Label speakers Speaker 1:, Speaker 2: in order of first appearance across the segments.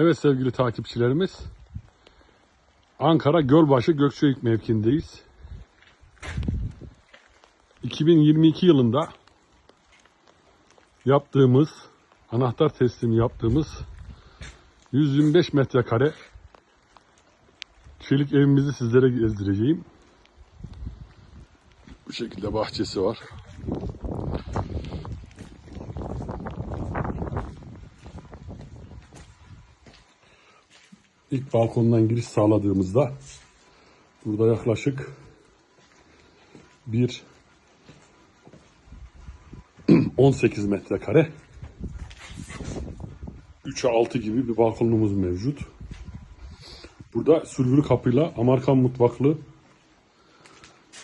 Speaker 1: Evet sevgili takipçilerimiz. Ankara Gölbaşı Gökçeük mevkindeyiz. 2022 yılında yaptığımız, anahtar teslimi yaptığımız 125 metrekare çelik evimizi sizlere gezdireceğim. Bu şekilde bahçesi var. İlk balkondan giriş sağladığımızda burada yaklaşık bir 18 metrekare 3'e 6 gibi bir balkonumuz mevcut. Burada sülfürü kapıyla Amerikan mutfaklı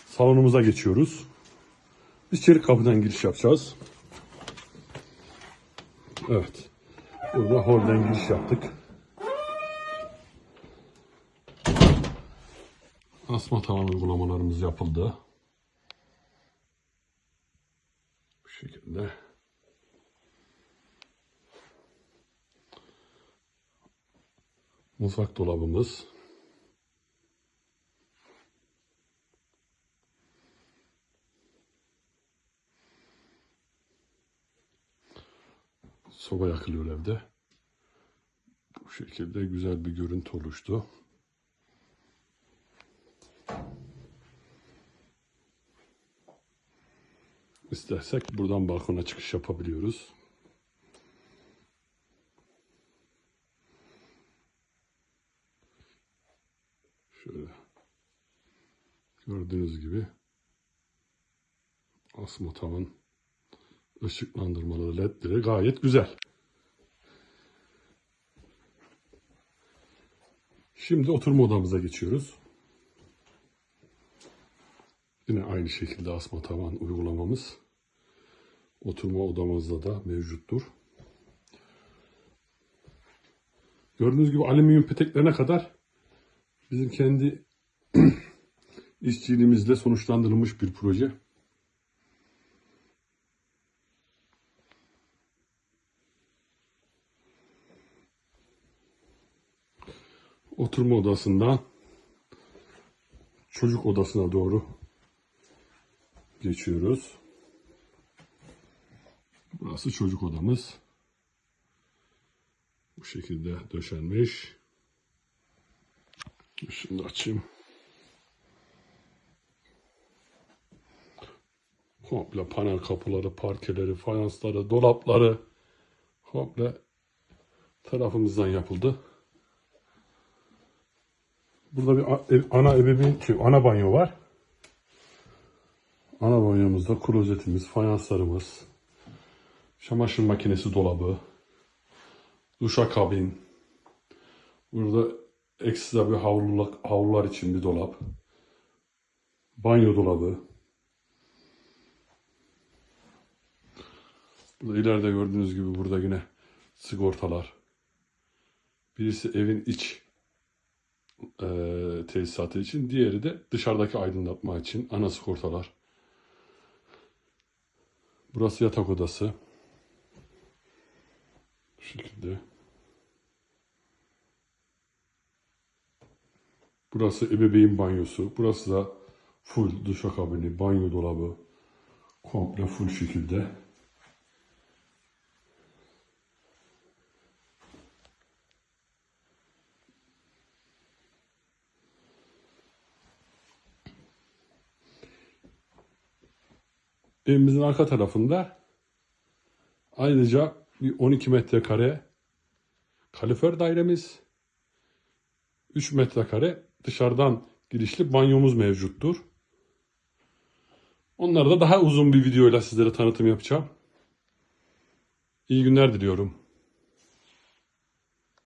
Speaker 1: salonumuza geçiyoruz. Biz çelik kapıdan giriş yapacağız. Evet. Burada holden giriş yaptık. Asma tavan uygulamalarımız yapıldı. Bu şekilde. Mutfak dolabımız. Soba yakılıyor evde. Bu şekilde güzel bir görüntü oluştu. İstersek buradan balkona çıkış yapabiliyoruz. Şöyle gördüğünüz gibi asma tavan ışıklandırmalı ledleri gayet güzel. Şimdi oturma odamıza geçiyoruz. Yine aynı şekilde asma tavan uygulamamız oturma odamızda da mevcuttur. Gördüğünüz gibi alüminyum peteklerine kadar bizim kendi işçiliğimizle sonuçlandırılmış bir proje. Oturma odasından çocuk odasına doğru geçiyoruz. Burası çocuk odamız. Bu şekilde döşenmiş. Şimdi açayım. Komple panel kapıları, parkeleri, fayansları, dolapları komple tarafımızdan yapıldı. Burada bir ana ebeveyn, ana banyo var. Ana banyomuzda klozetimiz, fayanslarımız, çamaşır makinesi dolabı, duşakabin. Burada ekstra bir havlular, havlular için bir dolap. Banyo dolabı. Burada ileride gördüğünüz gibi burada yine sigortalar. Birisi evin iç e, tesisatı için, diğeri de dışarıdaki aydınlatma için ana sigortalar. Burası yatak odası. Şekilde. Burası ebeveyn banyosu. Burası da full duşakabini, banyo dolabı. Komple full şekilde. Evimizin arka tarafında ayrıca bir 12 metrekare kalifer dairemiz, 3 metrekare dışarıdan girişli banyomuz mevcuttur. Onları da daha uzun bir videoyla sizlere tanıtım yapacağım. İyi günler diliyorum.